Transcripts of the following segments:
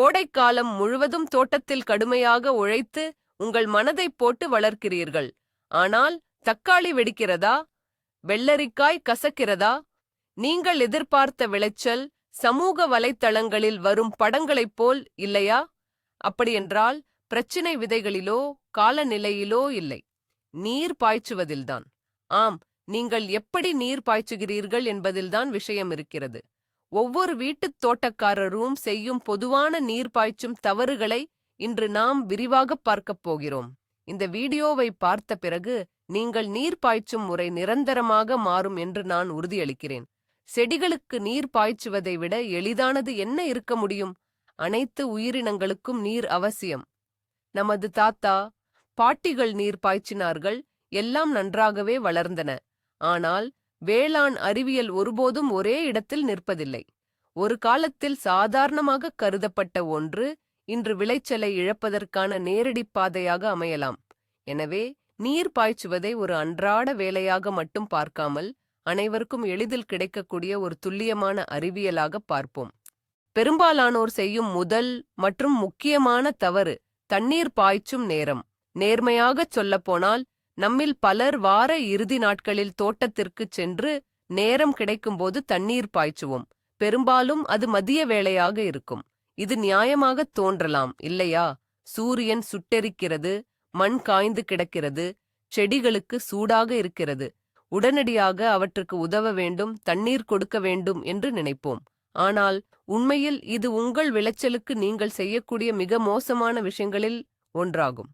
கோடைக்காலம் முழுவதும் தோட்டத்தில் கடுமையாக உழைத்து உங்கள் மனதைப் போட்டு வளர்க்கிறீர்கள். ஆனால் தக்காளி வெடிக்கிறதா? வெள்ளரிக்காய் கசக்கிறதா? நீங்கள் எதிர்பார்த்த விளைச்சல் சமூக வலைத்தளங்களில் வரும் படங்களைப் போல் இல்லையா? அப்படியென்றால் பிரச்சினை விதைகளிலோ காலநிலையிலோ இல்லை. நீர் பாய்ச்சுவதில்தான். ஆம் நீங்கள் எப்படி நீர் பாய்ச்சுகிறீர்கள் என்பதில்தான் விஷயம் இருக்கிறது. ஒவ்வொரு வீட்டுத் தோட்டக்காரரும் செய்யும் பொதுவான நீர் பாய்ச்சும் தவறுகளை இன்று நாம் விரிவாகப் பார்க்கப் போகிறோம். இந்த வீடியோவை பார்த்த பிறகு நீங்கள் நீர் பாய்ச்சும் முறை நிரந்தரமாக மாறும் என்று நான் உறுதியளிக்கிறேன். செடிகளுக்கு நீர் பாய்ச்சுவதை விட எளிதானது என்ன இருக்க முடியும்? அனைத்து உயிரினங்களுக்கும் நீர் அவசியம். நமது தாத்தா பாட்டிகள் நீர் பாய்ச்சினார்கள் எல்லாம் நன்றாகவே வளர்ந்தன. ஆனால் வேளாண் அறிவியல் ஒருபோதும் ஒரே இடத்தில் நிற்பதில்லை. ஒரு காலத்தில் சாதாரணமாக கருதப்பட்ட ஒன்று இன்று விளைச்சலை இழப்பதற்கான நேரடிப் பாதையாக அமையலாம். எனவே நீர் பாய்ச்சுவதை ஒரு அன்றாட வேலையாக மட்டும் பார்க்காமல் அனைவருக்கும் எளிதில் கிடைக்கக்கூடிய ஒரு துல்லியமான அறிவியலாக பார்ப்போம். பெரும்பாலானோர் செய்யும் முதல் மற்றும் முக்கியமான தவறு தண்ணீர் பாய்ச்சும் நேரம். நேர்மையாகச் சொல்லப்போனால் நம்மில் பலர் வார இறுதி நாட்களில் தோட்டத்திற்குச் சென்று நேரம் கிடைக்கும்போது தண்ணீர் பாய்ச்சுவோம். பெரும்பாலும் அது மதிய வேளையாக இருக்கும். இது நியாயமாகத் தோன்றலாம் இல்லையா? சூரியன் சுட்டெரிக்கிறது மண் காய்ந்து கிடக்கிறது செடிகளுக்கு சூடாக இருக்கிறது. உடனடியாக அவற்றுக்கு உதவ வேண்டும் தண்ணீர் கொடுக்க வேண்டும் என்று நினைப்போம். ஆனால் உண்மையில் இது உங்கள் விளைச்சலுக்கு நீங்கள் செய்யக்கூடிய மிக மோசமான விஷயங்களில் ஒன்றாகும்.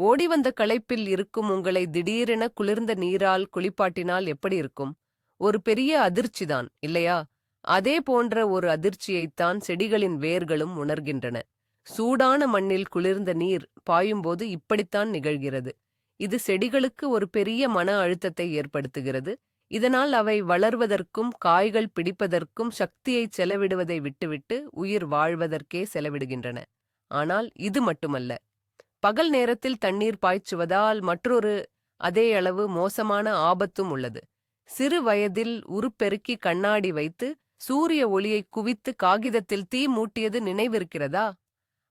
ஓடி வந்த களைப்பில் இருக்கும் உங்களை திடீரென குளிர்ந்த நீரால் குளிப்பாட்டினால் எப்படி இருக்கும்? ஒரு பெரிய அதிர்ச்சிதான் இல்லையா? அதே போன்ற ஒரு அதிர்ச்சியைத்தான் செடிகளின் வேர்களும் உணர்கின்றன. சூடான மண்ணில் குளிர்ந்த நீர் பாயும்போது இப்படித்தான் நிகழ்கிறது. இது செடிகளுக்கு ஒரு பெரிய மன அழுத்தத்தை ஏற்படுத்துகிறது. இதனால் அவை வளர்வதற்கும் காய்கள் பிடிப்பதற்கும் சக்தியை செலவிடுவதை விட்டுவிட்டு உயிர் வாழ்வதற்கே செலவிடுகின்றன. ஆனால் இது மட்டுமல்ல. பகல் நேரத்தில் தண்ணீர் பாய்ச்சுவதால் மற்றொரு அதே அளவு மோசமான ஆபத்தும் உள்ளது. சிறு வயதில் உருப்பெருக்கி கண்ணாடி வைத்து சூரிய ஒளியை குவித்து காகிதத்தில் தீ மூட்டியது நினைவிருக்கிறதா?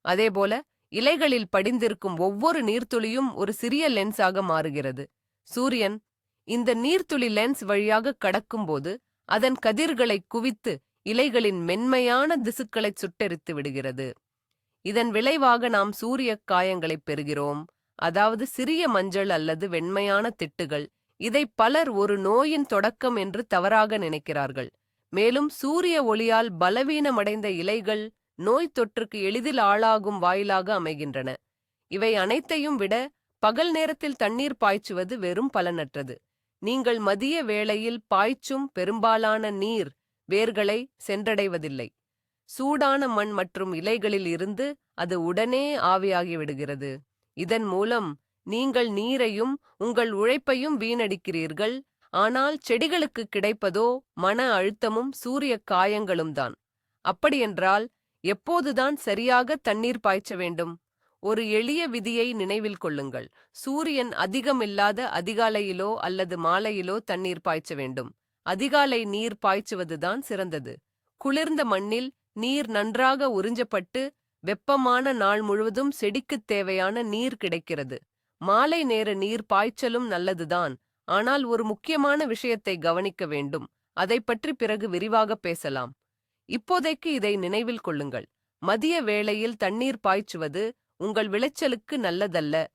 அதேபோல இலைகளில் படிந்திருக்கும் ஒவ்வொரு நீர்த்துளியும் ஒரு சிறிய லென்ஸாக மாறுகிறது. சூரியன் இந்த நீர்த்துளி லென்ஸ் வழியாக கடக்கும்போது அதன் கதிர்களைக் குவித்து இலைகளின் மென்மையான திசுக்களைச் சுட்டெரித்து விடுகிறது. இதன் விளைவாக நாம் சூரியக் காயங்களைப் பெறுகிறோம். அதாவது சிறிய மஞ்சள் அல்லது வெண்மையான திட்டுகள். இதை பலர் ஒரு நோயின் தொடக்கம் என்று தவறாக நினைக்கிறார்கள். மேலும் சூரிய ஒளியால் பலவீனமடைந்த இலைகள் நோய் தொற்றுக்கு எளிதில் ஆளாகும் வாயிலாக அமைகின்றன. இவை அனைத்தையும் விட பகல் நேரத்தில் தண்ணீர் பாய்ச்சுவது வெறும் பலனற்றது. நீங்கள் மதிய வேளையில் பாய்ச்சும் பெரும்பாலான நீர் வேர்களை சென்றடைவதில்லை. சூடான மண் மற்றும் இலைகளில் இருந்து அது உடனே ஆவியாகிவிடுகிறது இதன் மூலம் நீங்கள் நீரையும் உங்கள் உழைப்பையும் வீணடிக்கிறீர்கள். ஆனால் செடிகளுக்கு கிடைப்பதோ மன அழுத்தமும் சூரிய காயங்களும் தான். அப்படியென்றால் எப்போதுதான் சரியாக தண்ணீர் பாய்ச்ச வேண்டும்? ஒரு எளிய விதியை நினைவில் கொள்ளுங்கள். சூரியன் அதிகமில்லாத அதிகாலையிலோ அல்லது மாலையிலோ தண்ணீர் பாய்ச்ச வேண்டும். அதிகாலை நீர் பாய்ச்சுவதுதான் சிறந்தது. குளிர்ந்த மண்ணில் நீர் நன்றாக உறிஞ்சப்பட்டு வெப்பமான நாள் முழுவதும் செடிக்குத் தேவையான நீர் கிடைக்கிறது. மாலை நேர நீர் பாய்ச்சலும் நல்லதுதான். ஆனால் ஒரு முக்கியமான விஷயத்தை கவனிக்க வேண்டும். அதைப் பற்றி பிறகு விரிவாக பேசலாம். இப்போதைக்கு இதை நினைவில் கொள்ளுங்கள். மதிய வேளையில் தண்ணீர் பாய்ச்சுவது உங்கள் விளைச்சலுக்கு நல்லதல்ல.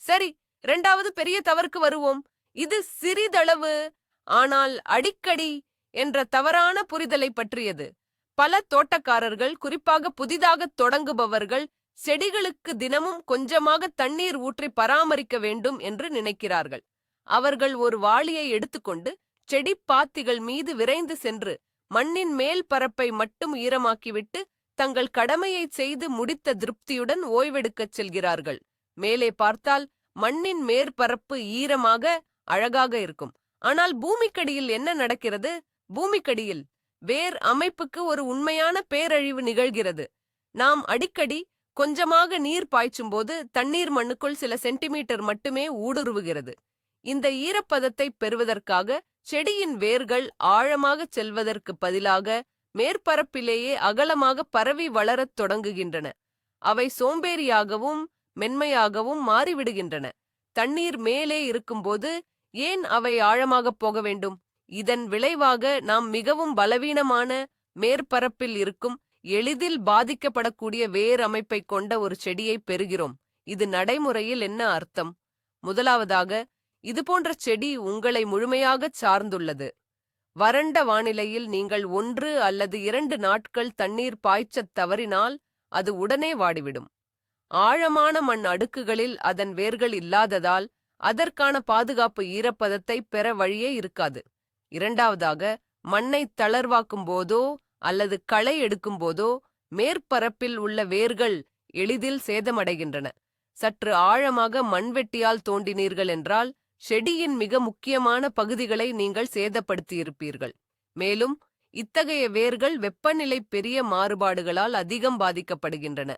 சரி இரண்டாவது பெரிய தவறுக்கு வருவோம். இது சிறிதளவு ஆனால் அடிக்கடி என்ற தவறான புரிதலை பற்றியது. பல தோட்டக்காரர்கள் குறிப்பாக புதிதாக தொடங்குபவர்கள் செடிகளுக்கு தினமும் கொஞ்சமாக தண்ணீர் ஊற்றி பராமரிக்க வேண்டும் என்று நினைக்கிறார்கள். அவர்கள் ஒரு வாளியை எடுத்துக்கொண்டு செடி பாத்திகள் மீது விரைந்து சென்று மண்ணின் மேல் பரப்பை மட்டும் ஈரமாக்கிவிட்டு தங்கள் கடமையைச் செய்து முடித்த திருப்தியுடன் ஓய்வெடுக்கச் செல்கிறார்கள். மேலே பார்த்தால் மண்ணின் மேற்பரப்பு ஈரமாக அழகாக இருக்கும். ஆனால் பூமிக்கடியில் என்ன நடக்கிறது? பூமிக்கடியில் வேர் அமைப்புக்கு ஒரு உண்மையான பேரழிவு நிகழ்கிறது. நாம் அடிக்கடி கொஞ்சமாக நீர் பாய்ச்சும்போது தண்ணீர் மண்ணுக்குள் சில சென்டிமீட்டர் மட்டுமே ஊடுருவுகிறது. இந்த ஈரப்பதத்தை பெறுவதற்காக செடியின் வேர்கள் ஆழமாகச் செல்வதற்கு பதிலாக மேற்பரப்பிலேயே அகலமாக பரவி வளரத் தொடங்குகின்றன. அவை சோம்பேறியாகவும் மென்மையாகவும் மாறிவிடுகின்றன. தண்ணீர் மேலே இருக்கும்போது ஏன் அவை ஆழமாகப் போக வேண்டும்? இதன் விளைவாக நாம் மிகவும் பலவீனமான மேற்பரப்பில் இருக்கும் எளிதில் பாதிக்கப்படக்கூடிய வேர் அமைப்பை கொண்ட ஒரு செடியை பெறுகிறோம். இது நடைமுறையில் என்ன அர்த்தம்? முதலாவதாக இதுபோன்ற செடி உங்களை முழுமையாகச் சார்ந்துள்ளது. வறண்ட வானிலையில் நீங்கள் ஒன்று அல்லது இரண்டு நாட்கள் தண்ணீர் பாய்ச்சத் தவறினால் அது உடனே வாடிவிடும். ஆழமான மண் அடுக்குகளில் அதன் வேர்கள் இல்லாததால் அதற்கான பாதுகாப்பு ஈரப்பதத்தை பெற வழியே இருக்காது. இரண்டாவதாக மண்ணை தளர்வாக்கும் போதோ அல்லது களை எடுக்கும் போதோ மேற்பரப்பில் உள்ள வேர்கள் எளிதில் சேதமடைகின்றன. சற்று ஆழமாக மண்வெட்டியால் தோண்டினீர்கள் என்றால் செடியின் மிக முக்கியமான பகுதிகளை நீங்கள் சேதப்படுத்தியிருப்பீர்கள். மேலும் இத்தகைய வேர்கள் வெப்பநிலை பெரிய மாறுபாடுகளால் அதிகம் பாதிக்கப்படுகின்றன.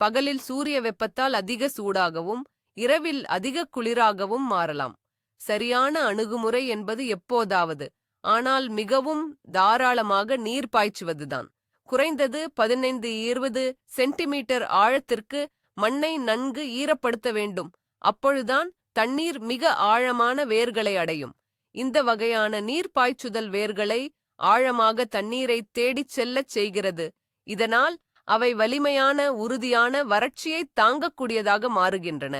பகலில் சூரிய வெப்பத்தால் அதிக சூடாகவும் இரவில் அதிக குளிராகவும் மாறலாம். சரியான அணுகுமுறை என்பது எப்போதாவது? ஆனால் மிகவும் தாராளமாக நீர் பாய்ச்சுவதுதான். குறைந்தது பதினைந்து இருபது சென்டிமீட்டர் ஆழத்திற்கு மண்ணை நன்கு ஈரப்படுத்த வேண்டும். அப்பொழுதுதான் தண்ணீர் மிக ஆழமான வேர்களை அடையும். இந்த வகையான நீர் பாய்ச்சுதல் வேர்களை ஆழமாக தண்ணீரை தேடிச் செல்லச் செய்கிறது. இதனால் அவை வலிமையான உறுதியான வறட்சியை தாங்கக்கூடியதாக மாறுகின்றன.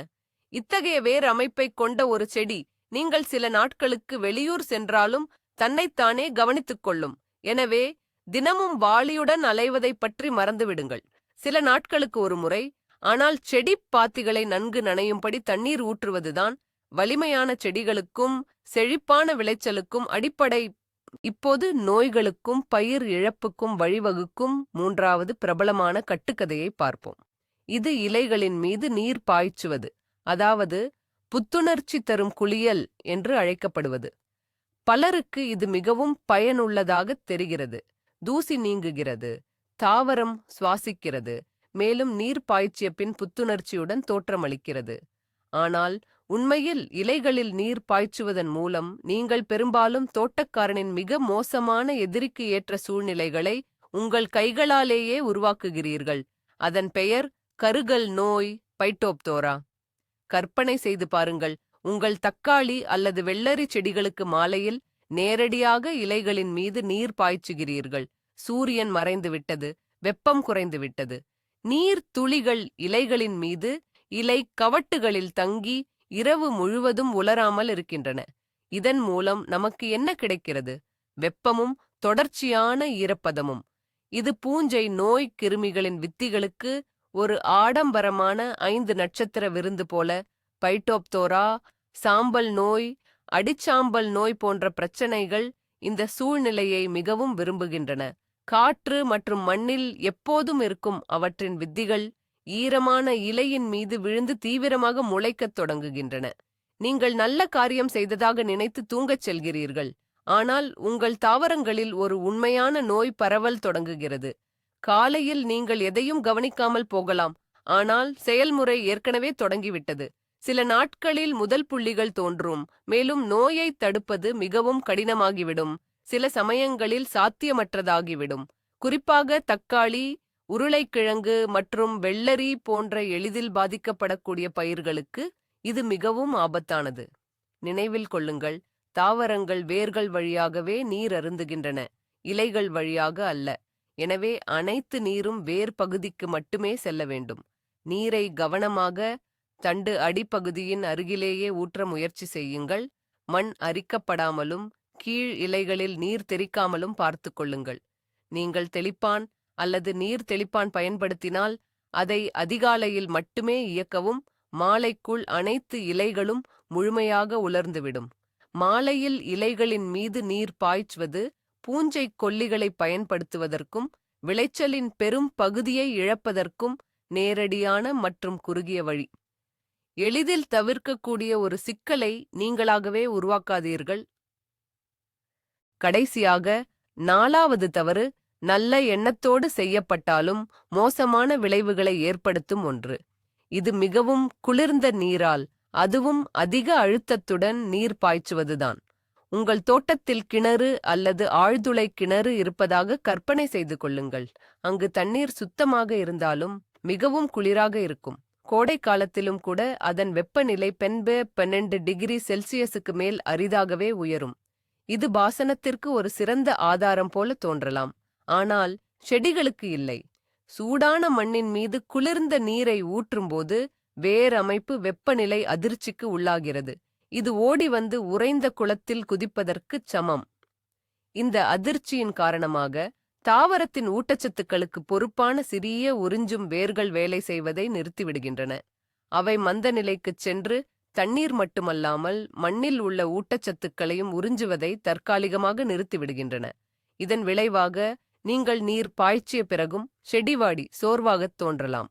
இத்தகைய வேர் அமைப்பைக் கொண்ட ஒரு செடி நீங்கள் சில நாட்களுக்கு வெளியூர் சென்றாலும் தன்னைத்தானே கவனித்துக் கொள்ளும். எனவே தினமும் வாளியுடன் அலைவதைப் பற்றி மறந்துவிடுங்கள். சில நாட்களுக்கு ஒரு முறை ஆனால் செடி பாத்திகளை நன்கு நனையும்படி தண்ணீர் ஊற்றுவதுதான் வலிமையான செடிகளுக்கும் செழிப்பான விளைச்சலுக்கும் அடிப்படை இப்போது நோய்களுக்கும் பயிர் இழப்புக்கும் வழிவகுக்கும் மூன்றாவது பிரபலமான கட்டுக்கதையை பார்ப்போம். இது இலைகளின் மீது நீர் பாய்ச்சுவது அதாவது புத்துணர்ச்சி தரும் குளியல் என்று அழைக்கப்படுவது. பலருக்கு இது மிகவும் பயனுள்ளதாக தெரிகிறது. தூசி நீங்குகிறது தாவரம் சுவாசிக்கிறது மேலும் நீர் பாய்ச்சிய பின் புத்துணர்ச்சியுடன் தோற்றமளிக்கிறது. ஆனால் உண்மையில் இலைகளில் நீர் பாய்ச்சுவதன் மூலம் நீங்கள் பெரும்பாலும் தோட்டக்காரனின் மிக மோசமான எதிரிக்கு ஏற்ற சூழ்நிலைகளை உங்கள் கைகளாலேயே உருவாக்குகிறீர்கள். அதன் பெயர் கருகல் நோய் பைட்டோப்தோரா. கற்பனை செய்து பாருங்கள் உங்கள் தக்காளி அல்லது வெள்ளரி செடிகளுக்கு மாலையில் நேரடியாக இலைகளின் மீது நீர் பாய்ச்சுகிறீர்கள். சூரியன் மறைந்துவிட்டது வெப்பம் குறைந்துவிட்டது. நீர் துளிகள் இலைகளின் மீது இலை கவட்டுகளில் தங்கி இரவு முழுவதும் உலராமல் இருக்கின்றன. இதன் மூலம் நமக்கு என்ன கிடைக்கிறது? வெப்பமும் தொடர்ச்சியான ஈரப்பதமும். இது பூஞ்சை நோய் கிருமிகளின் வித்திகளுக்கு ஒரு ஆடம்பரமான ஐந்து நட்சத்திர விருந்து போல பைட்டோப்தோரா சாம்பல் நோய் அடிச்சாம்பல் நோய் போன்ற பிரச்சனைகள் இந்த சூழ்நிலையை மிகவும் விரும்புகின்றன. காற்று மற்றும் மண்ணில் எப்போதும் இருக்கும் அவற்றின் வித்திகள் ஈரமான இலையின் மீது விழுந்து தீவிரமாக முளைக்கத் தொடங்குகின்றன. நீங்கள் நல்ல காரியம் செய்ததாக நினைத்து தூங்கச் செல்கிறீர்கள். ஆனால் உங்கள் தாவரங்களில் ஒரு உண்மையான நோய் பரவல் தொடங்குகிறது. காலையில் நீங்கள் எதையும் கவனிக்காமல் போகலாம். ஆனால் செயல்முறை ஏற்கனவே தொடங்கிவிட்டது. சில நாட்களில் முதல் புள்ளிகள் தோன்றும் மேலும் நோயை தடுப்பது மிகவும் கடினமாகிவிடும். சில சமயங்களில் சாத்தியமற்றதாகிவிடும். குறிப்பாக தக்காளி உருளைக்கிழங்கு மற்றும் வெள்ளரி போன்ற எளிதில் பாதிக்கப்படக்கூடிய பயிர்களுக்கு இது மிகவும் ஆபத்தானது. நினைவில் கொள்ளுங்கள் தாவரங்கள் வேர்கள் வழியாகவே நீர் அருந்துகின்றன இலைகள் வழியாக அல்ல. எனவே அனைத்து நீரும் வேர் பகுதிக்கு மட்டுமே செல்ல வேண்டும். நீரை கவனமாக தண்டு அடிப்பகுதியின் அருகிலேயே ஊற்ற முயற்சி செய்யுங்கள். மண் அரிக்கப்படாமலும் கீழ் இலைகளில் நீர் தெறிக்காமலும் பார்த்து கொள்ளுங்கள். நீங்கள் தெளிப்பான் அல்லது நீர் தெளிப்பான் பயன்படுத்தினால் அதை அதிகாலையில் மட்டுமே இயக்கவும் மாலைக்குள் அனைத்து இலைகளும் முழுமையாக உலர்ந்துவிடும். மாலையில் இலைகளின் மீது நீர் பாய்ச்சுவது பூஞ்சை கொல்லிகளை பயன்படுத்துவதற்கும் விளைச்சலின் பெரும் பகுதியை இழப்பதற்கும் நேரடியான மற்றும் குறுகிய வழி. எளிதில் தவிர்க்கக்கூடிய ஒரு சிக்கலை நீங்களாகவே உருவாக்காதீர்கள். கடைசியாக நாலாவது தவறு நல்ல எண்ணத்தோடு செய்யப்பட்டாலும் மோசமான விளைவுகளை ஏற்படுத்தும் ஒன்று. இது மிகவும் குளிர்ந்த நீரால் அதுவும் அதிக அழுத்தத்துடன் நீர் பாய்ச்சுவதுதான். உங்கள் தோட்டத்தில் கிணறு அல்லது ஆழ்துளை கிணறு இருப்பதாக கற்பனை செய்து கொள்ளுங்கள். அங்கு தண்ணீர் சுத்தமாக இருந்தாலும் மிகவும் குளிராக இருக்கும். கோடை காலத்திலும் கூட அதன் வெப்பநிலை பென்பே பன்னெண்டு டிகிரி செல்சியஸுக்கு மேல் அரிதாகவே உயரும். இது பாசனத்திற்கு ஒரு சிறந்த ஆதாரம் போல தோன்றலாம். ஆனால் செடிகளுக்கு இல்லை. சூடான மண்ணின் மீது குளிர்ந்த நீரை ஊற்றும்போது வேர் அமைப்பு வெப்பநிலை அதிர்ச்சிக்கு உள்ளாகிறது. இது ஓடி வந்து உறைந்த குளத்தில் குதிப்பதற்குச் சமம். இந்த அதிர்ச்சியின் காரணமாக தாவரத்தின் ஊட்டச்சத்துக்களுக்கு பொறுப்பான சிறிய உறிஞ்சும் வேர்கள் வேலை செய்வதை நிறுத்திவிடுகின்றன. அவை மந்த நிலைக்குச் சென்று தண்ணீர் மட்டுமல்லாமல் மண்ணில் உள்ள ஊட்டச்சத்துக்களையும் உறிஞ்சுவதை தற்காலிகமாக நிறுத்திவிடுகின்றன. இதன் விளைவாக நீங்கள் நீர் பாய்ச்சிய பிறகும் செடிவாடி சோர்வாகத் தோன்றலாம்.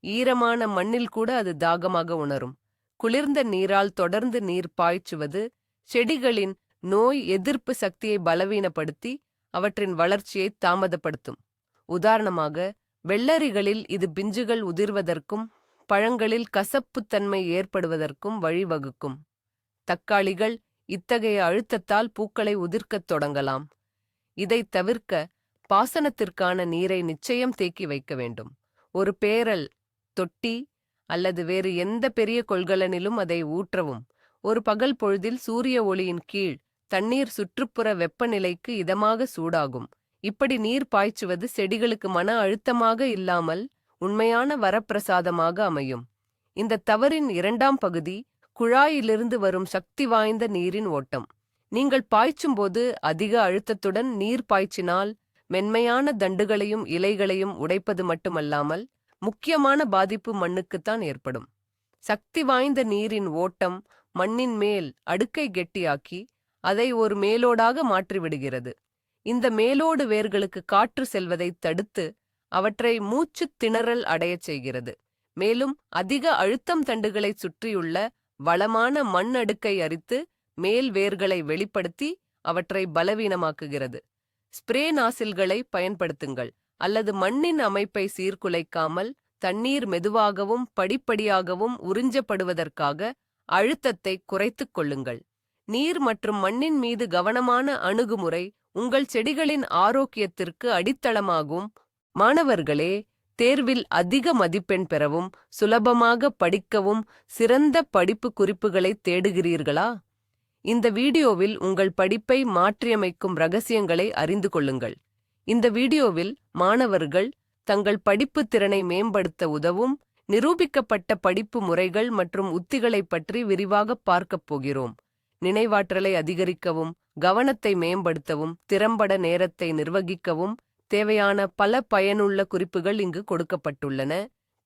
ஈரமான மண்ணில் கூட அது தாகமாக உணரும். குளிர்ந்த நீரால் தொடர்ந்து நீர் பாய்ச்சுவது செடிகளின் நோய் எதிர்ப்பு சக்தியை பலவீனப்படுத்தி அவற்றின் வளர்ச்சியை தாமதப்படுத்தும். உதாரணமாக வெள்ளரிகளில் இது பிஞ்சுகள் உதிர்வதற்கும் பழங்களில் கசப்புத்தன்மை ஏற்படுவதற்கும் வழிவகுக்கும். தக்காளிகள் இத்தகைய அழுத்தத்தால் பூக்களை உதிர்க்கத் தொடங்கலாம். இதைத் தவிர்க்க பாசனத்திற்கான நீரை நிச்சயம் தேக்கி வைக்க வேண்டும். ஒரு பேரல் தொட்டி அல்லது வேறு எந்த பெரிய கொள்கலனிலும் அதை ஊற்றவும். ஒரு பகல் பொழுதில் சூரிய ஒளியின் கீழ் தண்ணீர் சுற்றுப்புற வெப்பநிலைக்கு இதமாக சூடாகும். இப்படி நீர் பாய்ச்சுவது செடிகளுக்கு மன அழுத்தமாக இல்லாமல் உண்மையான வரப்பிரசாதமாக அமையும். இந்த தவறின் இரண்டாம் பகுதி குழாயிலிருந்து வரும் சக்தி வாய்ந்த நீரின் ஓட்டம். நீங்கள் பாய்ச்சும்போது அதிக அழுத்தத்துடன் நீர் பாய்ச்சினால் மென்மையான தண்டுகளையும் இலைகளையும் உடைப்பது மட்டுமல்லாமல் முக்கியமான பாதிப்பு மண்ணுக்குத்தான் ஏற்படும். சக்தி வாய்ந்த நீரின் ஓட்டம் மண்ணின் மேல் அடுக்கை கெட்டியாக்கி அதை ஒரு மேலோடாக மாற்றிவிடுகிறது. இந்த மேலோடு வேர்களுக்கு காற்று செல்வதைத் தடுத்து அவற்றை மூச்சுத் திணறல் அடையச் செய்கிறது. மேலும் அதிக அழுத்தம் தண்டுகளைச் சுற்றியுள்ள வளமான மண் அடுக்கை அரித்து மேல் வேர்களை வெளிப்படுத்தி அவற்றை பலவீனமாக்குகிறது. ஸ்ப்ரே நாசில்களை பயன்படுத்துங்கள். அல்லது மண்ணின் அமைப்பை சீர்குலைக்காமல் தண்ணீர் மெதுவாகவும் படிப்படியாகவும் உறிஞ்சப்படுவதற்காக அழுத்தத்தை குறைத்துக் கொள்ளுங்கள். நீர் மற்றும் மண்ணின் மீது கவனமான அணுகுமுறை உங்கள் செடிகளின் ஆரோக்கியத்திற்கு அடித்தளமாகும். மாணவர்களே தேர்வில் அதிக மதிப்பெண் பெறவும் சுலபமாக படிக்கவும் சிறந்த படிப்பு குறிப்புகளை தேடுகிறீர்களா? இந்த வீடியோவில் உங்கள் படிப்பை மாற்றியமைக்கும் ரகசியங்களை அறிந்து கொள்ளுங்கள். இந்த வீடியோவில் மாணவர்கள் தங்கள் படிப்பு திறனை மேம்படுத்த உதவும் நிரூபிக்கப்பட்ட படிப்பு முறைகள் மற்றும் உத்திகளைப் பற்றி விரிவாக பார்க்கப் போகிறோம். நினைவாற்றலை அதிகரிக்கவும் கவனத்தை மேம்படுத்தவும் திறம்பட நேரத்தை நிர்வகிக்கவும் தேவையான பல பயனுள்ள குறிப்புகள் இங்கு கொடுக்கப்பட்டுள்ளன.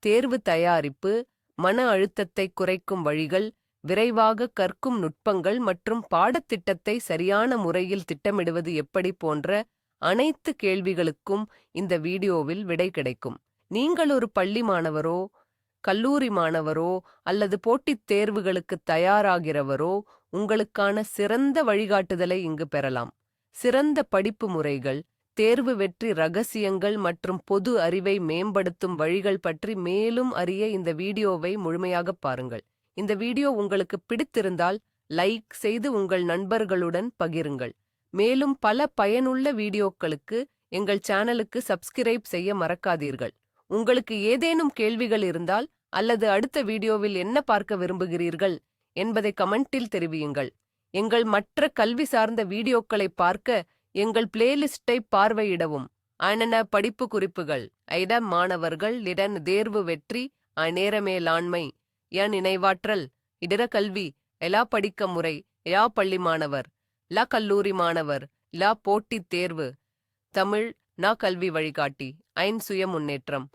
தேர்வு தயாரிப்பு மன அழுத்தத்தை குறைக்கும் வழிகள் விரைவாக கற்கும் நுட்பங்கள் மற்றும் பாடத்திட்டத்தை சரியான முறையில் திட்டமிடுவது எப்படி போன்ற அனைத்து கேள்விகளுக்கும் இந்த வீடியோவில் விடை கிடைக்கும். நீங்கள் ஒரு பள்ளி மாணவரோ கல்லூரி மாணவரோ அல்லது போட்டித் தேர்வுகளுக்கு தயாராகிறவரோ உங்களுக்கான சிறந்த வழிகாட்டுதலை இங்கு பெறலாம். சிறந்த படிப்பு முறைகள் தேர்வு வெற்றி ரகசியங்கள் மற்றும் பொது அறிவை மேம்படுத்தும் வழிகள் பற்றி மேலும் அறிய இந்த வீடியோவை முழுமையாகப் பாருங்கள். இந்த வீடியோ உங்களுக்கு பிடித்திருந்தால் லைக் செய்து உங்கள் நண்பர்களுடன் பகிருங்கள். மேலும் பல பயனுள்ள வீடியோக்களுக்கு எங்கள் சேனலுக்கு சப்ஸ்கிரைப் செய்ய மறக்காதீர்கள். உங்களுக்கு ஏதேனும் கேள்விகள் இருந்தால் அல்லது அடுத்த வீடியோவில் என்ன பார்க்க விரும்புகிறீர்கள் என்பதை கமெண்டில் தெரிவியுங்கள். எங்கள் மற்ற கல்வி சார்ந்த வீடியோக்களை பார்க்க எங்கள் பிளேலிஸ்டை பார்வையிடவும். அனன படிப்பு குறிப்புகள். ஐட மாணவர்கள் இடன் தேர்வு வெற்றி அநேரமேலாண்மை என் நினைவாற்றல் இடர கல்வி எலா படிக்க முறை எலா பள்ளி மாணவர் லா கல்லூரி மாணவர் லா போட்டித் தேர்வு தமிழ் நா கல்வி வழிகாட்டி ஐன் சுய முன்னேற்றம்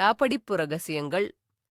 ஆ படிப்பு ரகசியங்கள்